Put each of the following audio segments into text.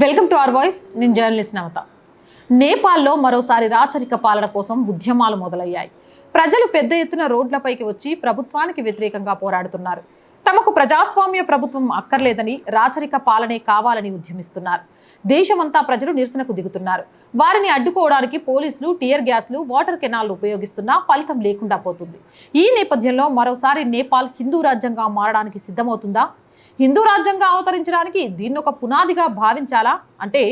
Welcome to our voice. నేను journalist Navata. నేపాల్లో మరోసారి రాచరిక పాలన కోసం ఉద్యమాలు మొదలయ్యాయి. ప్రజలు పెద్ద ఎత్తున రోడ్లపైకి వచ్చి ప్రభుత్వానికి వ్యతిరేకంగా పోరాడుతున్నారు. తమకు ప్రజాస్వామ్య ప్రభుత్వం అక్కర్లేదని రాచరిక పాలనే కావాలని ఉద్యమిస్తున్నారు. దేశమంతా ప్రజలు నిరసనకు దిగుతున్నారు. వారిని అడ్డుకోవడానికి పోలీసులు టియర్ గ్యాస్లు వాటర్ కెనాల్లు ఉపయోగిస్తున్నా ఫలితం లేకుండా పోతుంది. ఈ నేపథ్యంలో మరోసారి నేపాల్ హిందూ రాజ్యంగా మారడానికి సిద్ధమవుతుందా? హిందూ రాజ్యంగా అవతరించడానికి దీన్ని ఒక పునాదిగా భావించాలా అంటే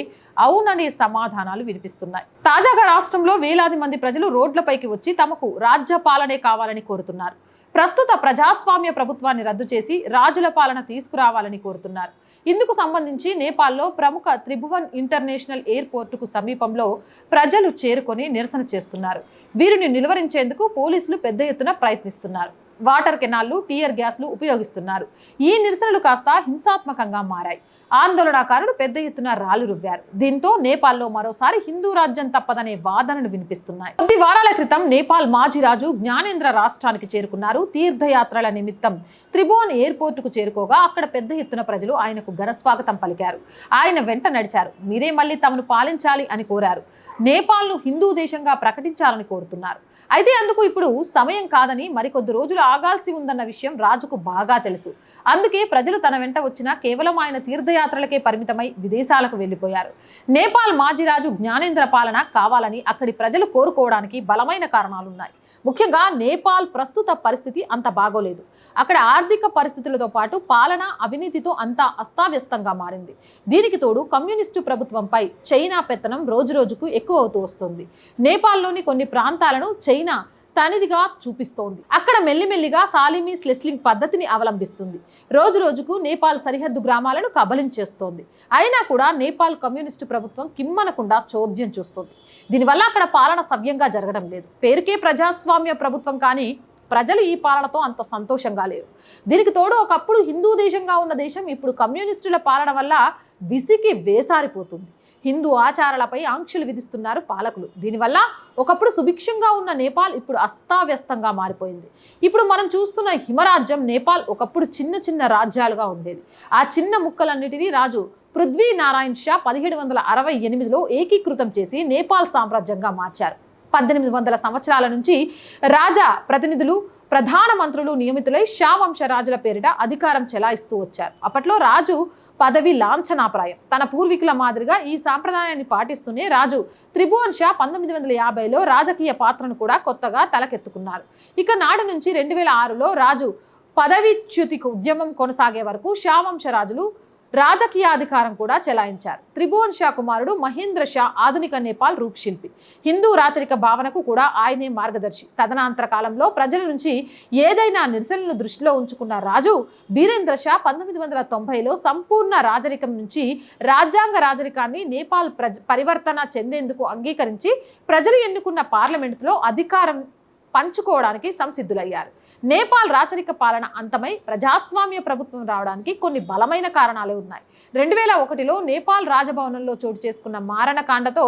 అవుననే సమాధానాలు వినిపిస్తున్నాయి. తాజాగా రాష్ట్రంలో వేలాది మంది ప్రజలు రోడ్లపైకి వచ్చి తమకు రాజ్య పాలనే కావాలని కోరుతున్నారు. ప్రస్తుత ప్రజాస్వామ్య ప్రభుత్వాన్ని రద్దు చేసి రాజుల పాలన తీసుకురావాలని కోరుతున్నారు. ఇందుకు సంబంధించి నేపాల్లో ప్రముఖ త్రిభువన్ ఇంటర్నేషనల్ ఎయిర్పోర్టుకు సమీపంలో ప్రజలు చేరుకొని నిరసన చేస్తున్నారు. వీరిని నిలువరించేందుకు పోలీసులు పెద్ద ఎత్తున ప్రయత్నిస్తున్నారు. వాటర్ కెనాల్లు టీయర్ గ్యాస్లు ఉపయోగిస్తున్నారు. ఈ నిరసనలు కాస్త హింసాత్మకంగా మారాయి. ఆందోళనకారులు పెద్ద ఎత్తున రాళ్ళు రువ్వారు. దీంతో నేపాల్లో మరోసారి హిందూ రాజ్యం తప్పదనే వాదనలు వినిపిస్తున్నాయి. కొద్ది వారాల క్రితం నేపాల్ మాజీ రాజు జ్ఞానేంద్ర రాష్ట్రానికి చేరుకున్నారు. తీర్థయాత్రల నిమిత్తం త్రిభువన్ ఎయిర్పోర్టుకు చేరుకోగా అక్కడ పెద్ద ఎత్తున ప్రజలు ఆయనకు ఘనస్వాగతం పలికారు. ఆయన వెంట నడిచారు. మీరే మళ్ళీ తమను పాలించాలి అని కోరారు. నేపాల్ను హిందూ దేశంగా ప్రకటించాలని కోరుతున్నారు. అయితే అందుకు ఇప్పుడు సమయం కాదని మరికొద్ది రోజులు సాగాల్సి ఉందన్న విషయం రాజుకు బాగా తెలుసు. అందుకే ప్రజలు తన వెంట వచ్చిన కేవలం ఆయన తీర్థయాత్రలకే పరిమితమై విదేశాలకు వెళ్ళిపోయారు. నేపాల్ మాజీ రాజు జ్ఞానేంద్ర పాలన కావాలని అక్కడి ప్రజలు కోరుకోవడానికి బలమైన కారణాలున్నాయి. ముఖ్యంగా నేపాల్ ప్రస్తుత పరిస్థితి అంత బాగోలేదు. అక్కడ ఆర్థిక పరిస్థితులతో పాటు పాలన అవినీతితో అంతా అస్తావ్యస్తంగా మారింది. దీనికి తోడు కమ్యూనిస్టు ప్రభుత్వంపై చైనా పెత్తనం రోజురోజుకు ఎక్కువ అవుతూ వస్తుంది. నేపాల్లోని కొన్ని ప్రాంతాలను చైనా తనిదిగా చూపిస్తోంది. అక్కడ మెల్లిమెల్లిగా సాలిమీ స్లెస్లింగ్ పద్ధతిని అవలంబిస్తుంది. రోజు రోజుకు నేపాల్ సరిహద్దు గ్రామాలను కబలించేస్తోంది అయినా కూడా నేపాల్ కమ్యూనిస్టు ప్రభుత్వం కిమ్మనకుండా చోద్యం చూస్తుంది. దీనివల్ల అక్కడ పాలన సవ్యంగా జరగడం లేదు. పేరుకే ప్రజాస్వామ్య ప్రభుత్వం కానీ ప్రజలు ఈ పాలనతో అంత సంతోషంగా లేరు. దీనికి తోడు ఒకప్పుడు హిందూ దేశంగా ఉన్న దేశం ఇప్పుడు కమ్యూనిస్టుల పాలన వల్ల విసికి వేసారిపోతుంది. హిందూ ఆచారాలపై ఆంక్షలు విధిస్తున్నారు పాలకులు. దీనివల్ల ఒకప్పుడు సుభిక్షంగా ఉన్న నేపాల్ ఇప్పుడు అస్తావ్యస్తంగా మారిపోయింది. ఇప్పుడు మనం చూస్తున్న హిమరాజ్యం నేపాల్ ఒకప్పుడు చిన్న చిన్న రాజ్యాలుగా ఉండేది. ఆ చిన్న ముక్కలన్నిటినీ రాజు పృథ్వీ నారాయణ్ షా పదిహేడు వందల అరవై ఎనిమిదిలో ఏకీకృతం చేసి నేపాల్ సామ్రాజ్యంగా మార్చారు. పద్దెనిమిది వందల సంవత్సరాల నుంచి రాజా ప్రతినిధులు ప్రధాన మంత్రులు నియమితులై షా వంశ రాజుల పేరిట అధికారం చెలాయిస్తూ వచ్చారు. అప్పట్లో రాజు పదవి లాంఛనాప్రాయం. తన పూర్వీకుల మాదిరిగా ఈ సాంప్రదాయాన్ని పాటిస్తూనే రాజు త్రిభువన్ షా పంతొమ్మిది వందల యాభైలో రాజకీయ పాత్రను కూడా కొత్తగా తలకెత్తుకున్నారు. ఇక నాటి నుంచి రెండు వేల ఆరులో రాజు పదవిచ్యుతికి ఉద్యమం కొనసాగే వరకు షా రాజులు రాజకీయాధికారం కూడా చెలాయించారు. త్రిభువన్ షా కుమారుడు మహేంద్ర షా ఆధునిక నేపాల్ రూపశిల్పి. హిందూ రాచరిక భావనకు కూడా ఆయనే మార్గదర్శి. తదనంతర కాలంలో ప్రజల నుంచి ఏదైనా నిరసనలను దృష్టిలో ఉంచుకున్న రాజు బీరేంద్ర షా పంతొమ్మిది వందల తొంభైలో సంపూర్ణ రాజరికం నుంచి రాజ్యాంగ రాజరికాన్ని నేపాల్ ప్రజ పరివర్తన చెందేందుకు అంగీకరించి ప్రజలు ఎన్నుకున్న పార్లమెంటులో అధికారం పంచుకోవడానికి సంసిద్ధులయ్యారు. నేపాల్ రాచరిక పాలన అంతమై ప్రజాస్వామ్య ప్రభుత్వం రావడానికి కొన్ని బలమైన కారణాలు ఉన్నాయి. రెండు వేల ఒకటిలో నేపాల్ రాజభవనంలో చోటు చేసుకున్న మారణకాండతో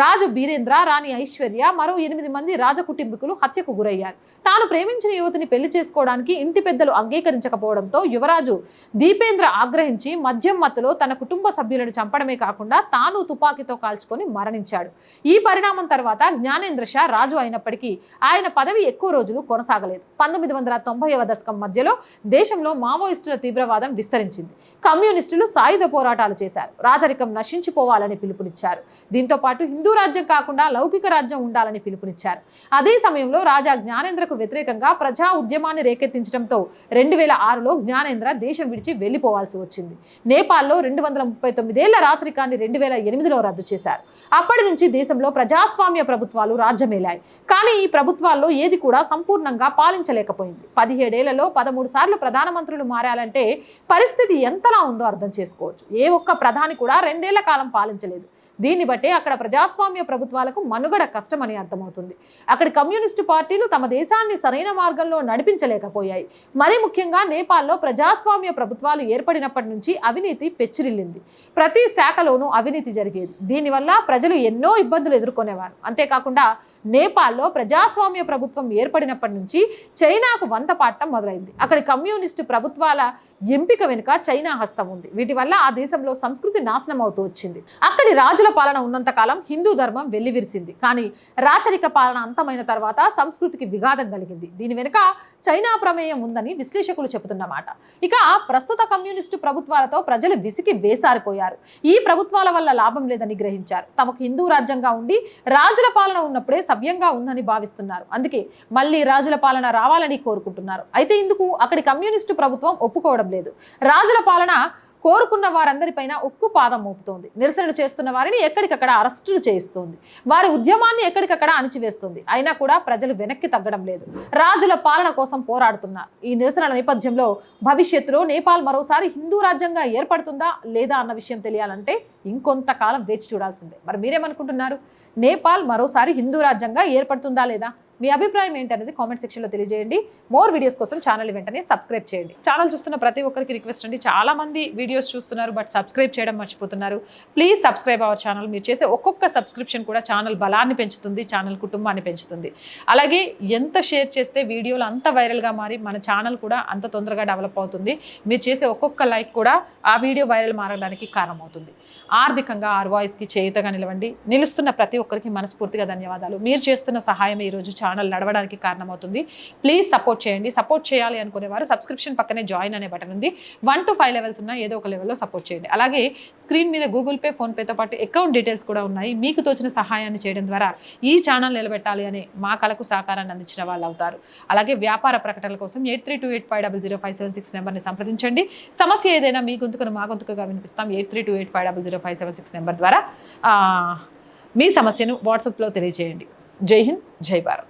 రాజు బీరేంద్ర రాణి ఐశ్వర్య మరో ఎనిమిది మంది రాజ కుటుంబీకులు హత్యకు గురయ్యారు. తాను ప్రేమించిన యువతిని పెళ్ళి చేసుకోవడానికి ఇంటి పెద్దలు అంగీకరించకపోవడంతో యువరాజు దీపేంద్ర ఆగ్రహించి మద్యం మత్తులో తన కుటుంబ సభ్యులను చంపడమే కాకుండా తాను తుపాకీతో కాల్చుకొని మరణించాడు. ఈ పరిణామం తర్వాత జ్ఞానేంద్ర షా రాజు అయినప్పటికీ ఆయన పదవి ఎక్కువ రోజులు కొనసాగలేదు. పంతొమ్మిది వందల తొంభైవ దశకం మధ్యలో దేశంలో మావోయిస్టుల తీవ్రవాదం విస్తరించింది. కమ్యూనిస్టులు సాయుధ పోరాటాలు చేశారు. రాజరికం నశించిపోవాలని పిలుపునిచ్చారు. దీంతో పాటు హిందూ రాజ్యం కాకుండా లౌకిక రాజ్యం ఉండాలని పిలుపునిచ్చారు. అదే సమయంలో రాజా జ్ఞానేంద్రకు వ్యతిరేకంగా ప్రజా ఉద్యమాన్ని రేకెత్తించడంతో రెండు వేల ఆరులో జ్ఞానేంద్ర దేశం విడిచి వెళ్ళిపోవాల్సి వచ్చింది. నేపాల్లో రెండు వందల ముప్పై తొమ్మిదేళ్ళ రాచరికాన్ని రెండు వేల ఎనిమిదిలో రద్దు చేశారు. అప్పటి నుంచి దేశంలో ప్రజాస్వామ్య ప్రభుత్వాలు రాజ్యమేలాయి. కానీ ఈ ప్రభుత్వాల్లో ఏది కూడా సంపూర్ణంగా పాలించలేకపోయింది. పదిహేడేళ్ళలో పదమూడు సార్లు ప్రధానమంత్రులు మారాలంటే పరిస్థితి ఎంతలా ఉందో అర్థం చేసుకోవచ్చు. ఏ ఒక్క ప్రధాని కూడా రెండేళ్ళ కాలం పాలించలేదు. దీన్ని బట్టే అక్కడ ప్రజాస్వామ్య ప్రభుత్వాలకు మనుగడ కష్టమని అర్థమవుతుంది. అక్కడ కమ్యూనిస్టు పార్టీలు తమ దేశాన్ని సరైన మార్గంలో నడిపించలేకపోయాయి. మరీ ముఖ్యంగా నేపాల్లో ప్రజాస్వామ్య ప్రభుత్వాలు ఏర్పడినప్పటి నుంచి అవినీతి పెచ్చిరిల్లింది. ప్రతి శాఖలోనూ అవినీతి జరిగేది. దీనివల్ల ప్రజలు ఎన్నో ఇబ్బందులు ఎదుర్కొనేవారు. అంతేకాకుండా నేపాల్లో ప్రజాస్వామ్య ప్రభుత్వం ప్రభుత్వం ఏర్పడినప్పటి నుంచి చైనాకు వంత పాటం మొదలైంది. అక్కడి కమ్యూనిస్టు ప్రభుత్వాల ఎంపిక వెనుక చైనా హస్తం ఉంది. వీటి వల్ల ఆ దేశంలో సంస్కృతి నాశనం అవుతూ వచ్చింది. అక్కడి రాజుల పాలన ఉన్నంతకాలం హిందూ ధర్మం వెల్లివిరిసింది. కానీ రాచరిక పాలన అంతమైన తర్వాత సంస్కృతికి విఘాతం కలిగింది. దీని వెనుక చైనా ప్రమేయం ఉందని విశ్లేషకులు చెబుతున్నమాట. ఇక ప్రస్తుత కమ్యూనిస్టు ప్రభుత్వాలతో ప్రజలు విసికి వేసారిపోయారు. ఈ ప్రభుత్వాల వల్ల లాభం లేదని గ్రహించారు. తమకు హిందూ రాజ్యంగా ఉండి రాజుల పాలన ఉన్నప్పుడే సవ్యంగా ఉందని భావిస్తున్నారు. అందుకే మళ్ళీ రాజుల పాలన రావాలని కోరుకుంటున్నారు. అయితే ఇందుకు అక్కడి కమ్యూనిస్టు ప్రభుత్వం ఒప్పుకోవడం లేదు. రాజుల పాలన కోరుకున్న వారందరిపైన ఉక్కు పాదం మోపుతోంది. నిరసనలు చేస్తున్న వారిని ఎక్కడికక్కడ అరెస్టులు చేయిస్తోంది. వారి ఉద్యమాన్ని ఎక్కడికక్కడ అణిచివేస్తుంది. అయినా కూడా ప్రజలు వెనక్కి తగ్గడం లేదు. రాజుల పాలన కోసం పోరాడుతున్నారు ఈ నిరసనల నేపథ్యంలో భవిష్యత్తులో నేపాల్ మరోసారి హిందూ రాజ్యంగా ఏర్పడుతుందా లేదా అన్న విషయం తెలియాలంటే ఇంకొంతకాలం వేచి చూడాల్సిందే. మరి మీరేమనుకుంటున్నారు? నేపాల్ మరోసారి హిందూ రాజ్యంగా ఏర్పడుతుందా లేదా? మీ అభిప్రాయం ఏంటనేది కామెంట్ సెక్షన్లో తెలియజేయండి. మోర్ వీడియోస్ కోసం ఛానల్ వెంటనే సబ్స్క్రైబ్ చేయండి. ఛానల్ చూస్తున్న ప్రతి ఒక్కరికి రిక్వెస్ట్ అండి. చాలా మంది వీడియోస్ చూస్తున్నారు బట్ సబ్స్క్రైబ్ చేయడం మర్చిపోతున్నారు. ప్లీజ్ సబ్స్క్రైబ్ అవర్ ఛానల్ మీరు చేసే ఒక్కొక్క సబ్స్క్రిప్షన్ కూడా ఛానల్ బలాన్ని పెంచుతుంది ఛానల్ కుటుంబాన్ని పెంచుతుంది. అలాగే ఎంత షేర్ చేస్తే వీడియోలు అంత వైరల్గా మారి మన ఛానల్ కూడా అంత తొందరగా డెవలప్ అవుతుంది. మీరు చేసే ఒక్కొక్క లైక్ కూడా ఆ వీడియో వైరల్ మారడానికి కారణమవుతుంది. ఆర్థికంగా ఆర్ వాయిస్కి చేయుతగా నిలవండి. నిలుస్తున్న ప్రతి ఒక్కరికి మనస్ఫూర్తిగా ధన్యవాదాలు. మీరు చేస్తున్న సహాయం ఈరోజు ఛానల్ నడవడానికి కారణమవుతుంది. ప్లీజ్ సపోర్ట్ చేయండి. సపోర్ట్ చేయాలి అనుకునే వారు సబ్స్క్రిప్షన్ పక్కనే జాయిన్ అనే బటన్ ఉంది. వన్ టు ఫైవ్ లెవెల్స్ ఉన్న ఏదో ఒక లెవెల్లో సపోర్ట్ చేయండి. అలాగే స్క్రీన్ మీద గూగుల్ పే ఫోన్పేతో పాటు అకౌంట్ డీటెయిల్స్ కూడా ఉన్నాయి. మీకు తోచిన సహాయాన్ని చేయడం ద్వారా ఈ ఛానల్ నిలబెట్టాలి అనే మా కళకు సహకారాన్ని అందించిన వాళ్ళు అవుతారు. అలాగే వ్యాపార ప్రకటనల కోసం eight three two eight five double zero five seven six నెంబర్ని సంప్రదించండి. సమస్య ఏదైనా మీ గొంతుకను మా గొంతుకుగా వినిపిస్తాం. Eight three two eight five double zero five seven six number ద్వారా మీ సమస్యను వాట్సాప్లో తెలియజేయండి. జై హింద్ జై భారత్.